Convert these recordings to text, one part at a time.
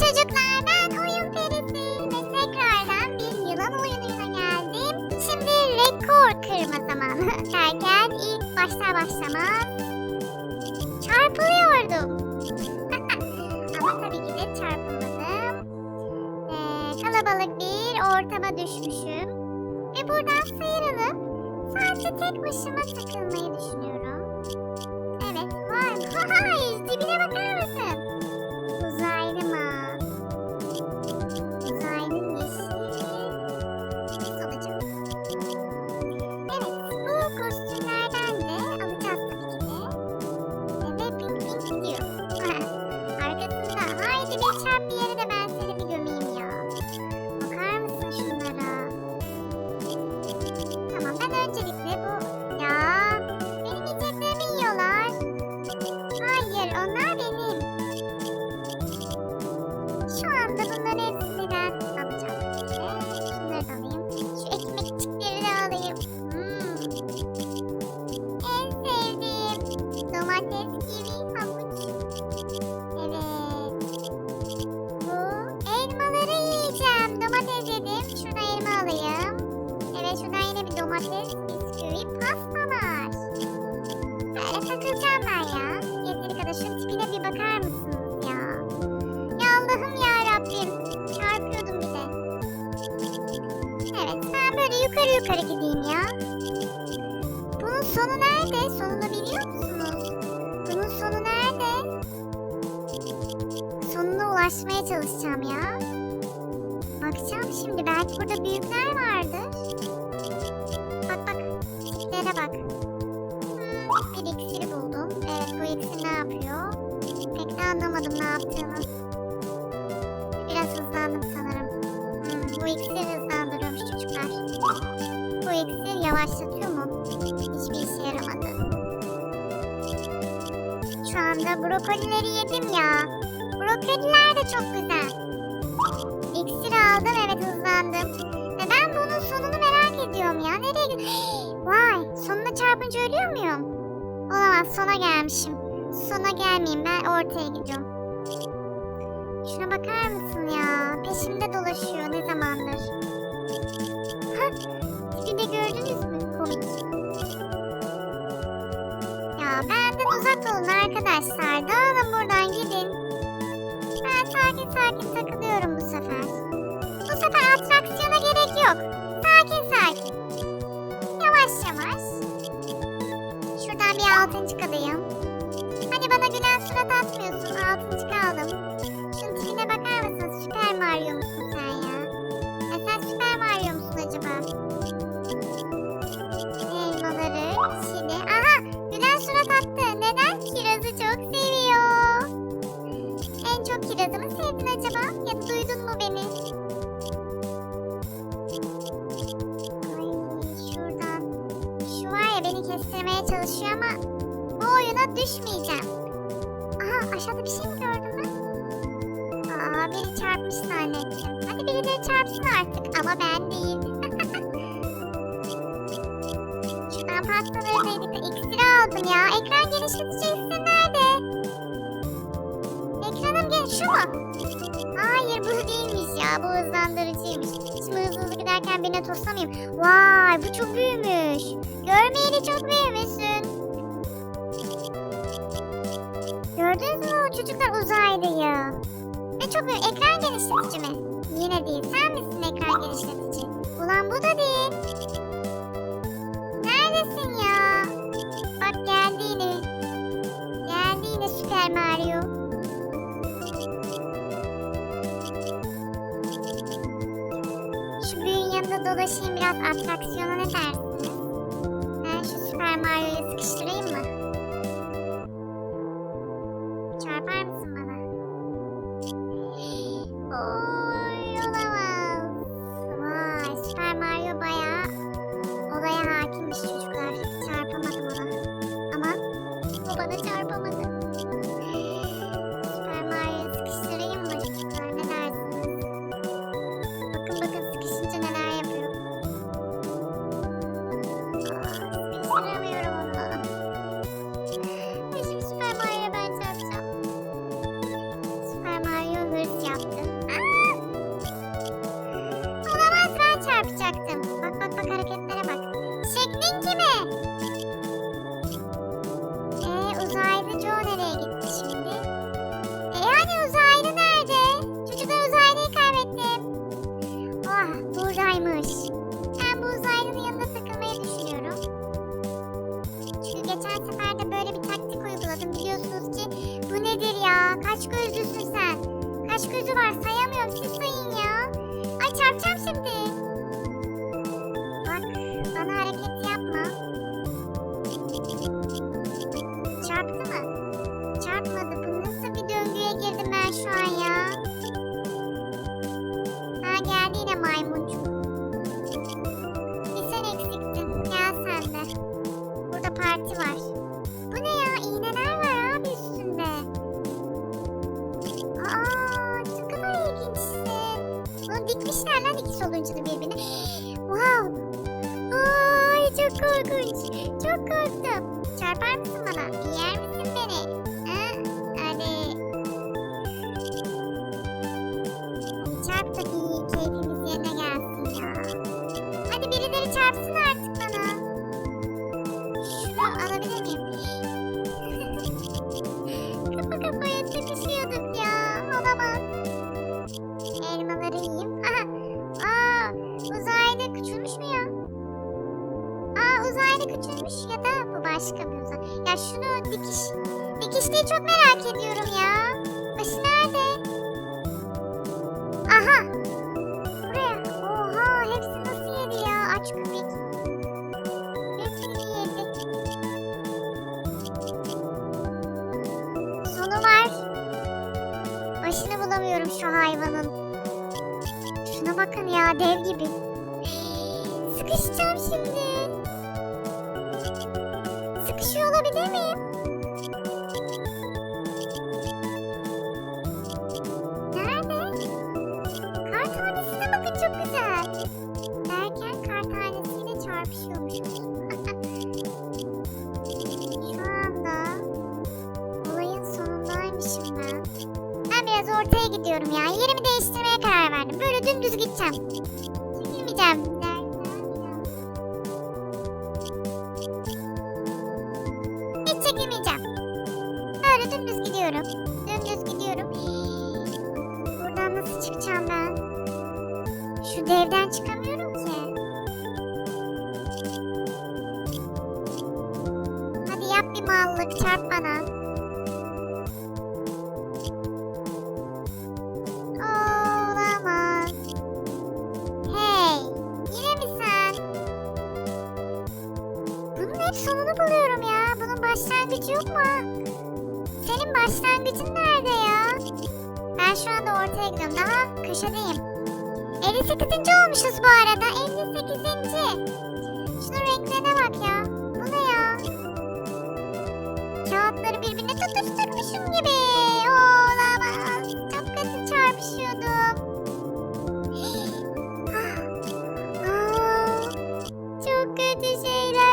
çocuklar ben Oyun Perisi ve tekrardan bir yılan oyunuyla geldim. Şimdi rekor kırma zamanı derken ilk başta başlamaz çarpılıyordum. Ama tabii ki de çarpılmadım. Ee, kalabalık bir ortama düşmüşüm. Ve buradan sıyrılıp sadece tek başıma takılmayı düşünüyorum. Evet var. Vay dibine bakar Arkasında haydi bir çarp bir yere 疲れ切っ anda brokolileri yedim ya. Brokoliler de çok güzel. İksir aldım evet hızlandım. Ve ben bunun sonunu merak ediyorum ya. Nereye gidiyor? Vay sonuna çarpınca ölüyor muyum? Olamaz sona gelmişim. Sona gelmeyeyim ben ortaya gidiyorum. Şuna bakar mısın ya? Peşimde dolaşıyor ne zamandır. Tipi de gördünüz mü? Komik. Ya benden uzak olun arkadaşlar. Ben sakin takılıyorum bu sefer. Bu sefer atraksiyona gerek yok. Sakin sakin. Yavaş yavaş. Şuradan bir altıncı alayım. Hani bana gülen surat atmıyorsun. Altıncı aldım. Kestirmeye çalışıyor ama bu oyuna düşmeyeceğim. Aha aşağıda bir şey mi gördüm ben? Aa biri çarpmış zannettim. Hadi birileri çarpsın artık ama ben değil. Şuradan pastaları da iksiri aldım ya. Ekran genişletici iksir nerede? Ekranım gel şu mu? Hayır bu değilmiş ya. Bu hızlandırıcıymış. Şimdi hızlı hızlı giderken birine toslamayayım. Vay bu çok büyümüş. Görmeyeli çok büyümüşsün. Gördünüz mü o çocuklar uzaylıyı? Ve çok büyük. Ekran genişletici mi? Yine değil. Sen misin ekran genişletici? Ulan bu da değil. Neredesin ya? Bak geldi yine. Geldi yine Süper Mario. Dolaşayım biraz atraksiyona ne dersiniz? Hareket yapma. Çarptı mı? Çarpmadı. Bu nasıl bir döngüye girdim ben şu an ya? Ha geldi yine maymuncuk. Bir sen eksiktin. Gel sen de. Burada parti var. Bu ne ya? İğneler var abi üstünde. Aa, ne kadar ilginçsin. Bunu dikmişler lan iki soluncalı birbirine. Çok korktum. Çarpar mısın ortaya gidiyorum ya. Yerimi değiştirmeye karar verdim. Böyle dümdüz gideceğim. Çekilmeyeceğim. Hiç çekilmeyeceğim. Böyle dümdüz gidiyorum. Dümdüz gidiyorum. Buradan nasıl çıkacağım ben? Şu devden çıkamıyorum ki. Hadi yap bir mallık çarp bana. Ben şu anda ortaya gidiyorum. Daha köşedeyim. 58. olmuşuz bu arada. 58. Şunun renklerine bak ya. Bu ne ya? Kağıtları birbirine tutuşturmuşum gibi. Olamaz. Çok kötü çarpışıyordum. Aa, çok kötü şeyler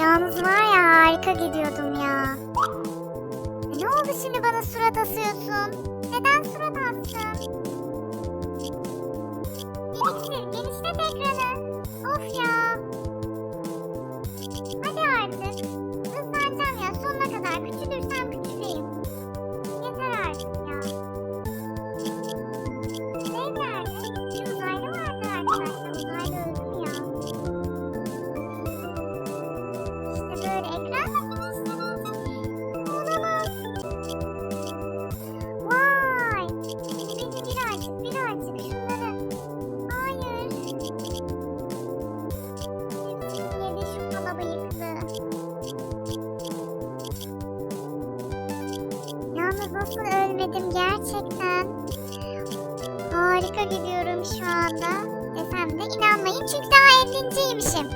Yalnız var ya harika gidiyordum ya. Ne oldu şimdi bana surat asıyorsun? Neden surat astın? Genişle, genişlet ekranı. Nasıl ölmedim gerçekten. Harika gidiyorum şu anda. Desem de inanmayın çünkü daha 50.ymişim.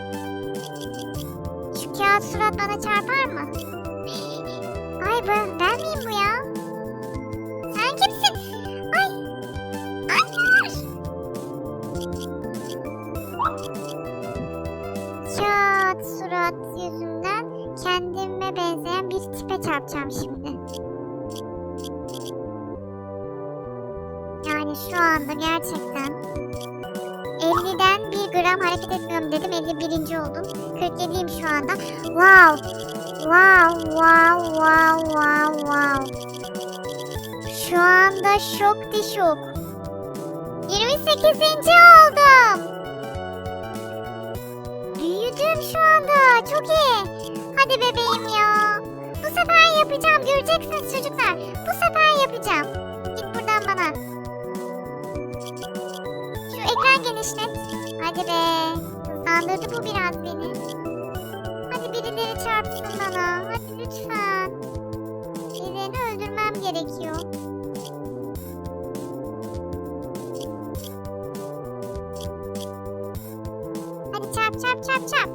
Şu kağıt surat bana çarpar mı? Gerçekten 50'den 1 gram hareket etmiyorum dedim. 51. oldum. 47'yim şu anda. Wow. Wow, wow, wow, wow, wow. Şu anda şok di şok. 28. oldum. Büyüdüm şu anda. Çok iyi. Hadi bebeğim ya. Bu sefer yapacağım. Göreceksiniz çocuklar. Bu sefer yapacağım. Git buradan bana. Genişlet. Hadi be. Hızlandırdı bu biraz beni. Hadi birileri çarpsın bana. Hadi lütfen. Birilerini öldürmem gerekiyor. Hadi çarp çarp çarp çarp.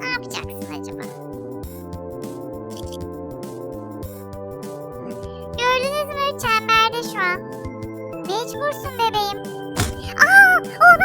Ne yapacaksın acaba? Gördünüz mü? Çemberde şu an. Mecbursun bebeğim. Aa! Olamaz!